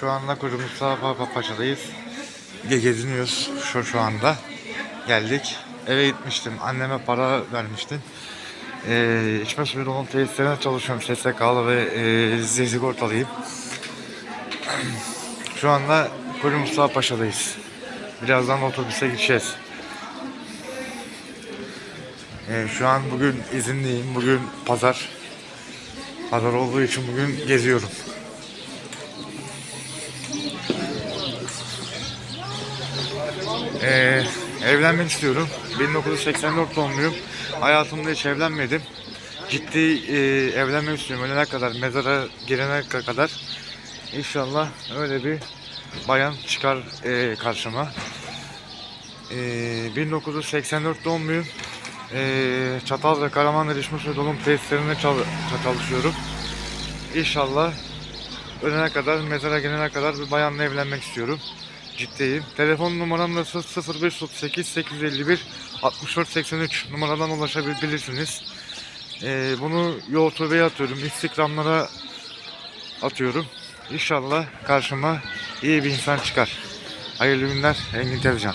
Şu anda Kuyruğumuzda Paşa'dayız. Ge- Geziniyoruz şu, şu anda. Geldik. Eve gitmiştim. Anneme para vermiştim. Ee, içme suyu dolum tesislerine çalışıyorum. SSK'lı ve e, sigortalıyım. Şu anda Kuru Mustafa Paşa'dayız. Birazdan otobüse gideceğiz. Ee, şu an bugün izinliyim. Bugün pazar. Pazar olduğu için bugün geziyorum. Ee, evlenmek istiyorum. 1984 doğumluyum. Hayatımda hiç evlenmedim. Ciddi e, evlenmek istiyorum. Ölene kadar, mezara girene kadar. İnşallah öyle bir bayan çıkar e, karşıma. E, 1984 doğumluyum. E, Çatal ve Karaman Erişmiş ve Dolum tesislerinde çal- çalışıyorum. İnşallah ölene kadar, mezara gelene kadar bir bayanla evlenmek istiyorum. Ciddiyim. Telefon numaram da 0538 851 64 83 numaradan ulaşabilirsiniz. Ee, bunu YouTube'ya atıyorum, Instagram'lara atıyorum. İnşallah karşıma iyi bir insan çıkar. Hayırlı günler, Engin Tezcan.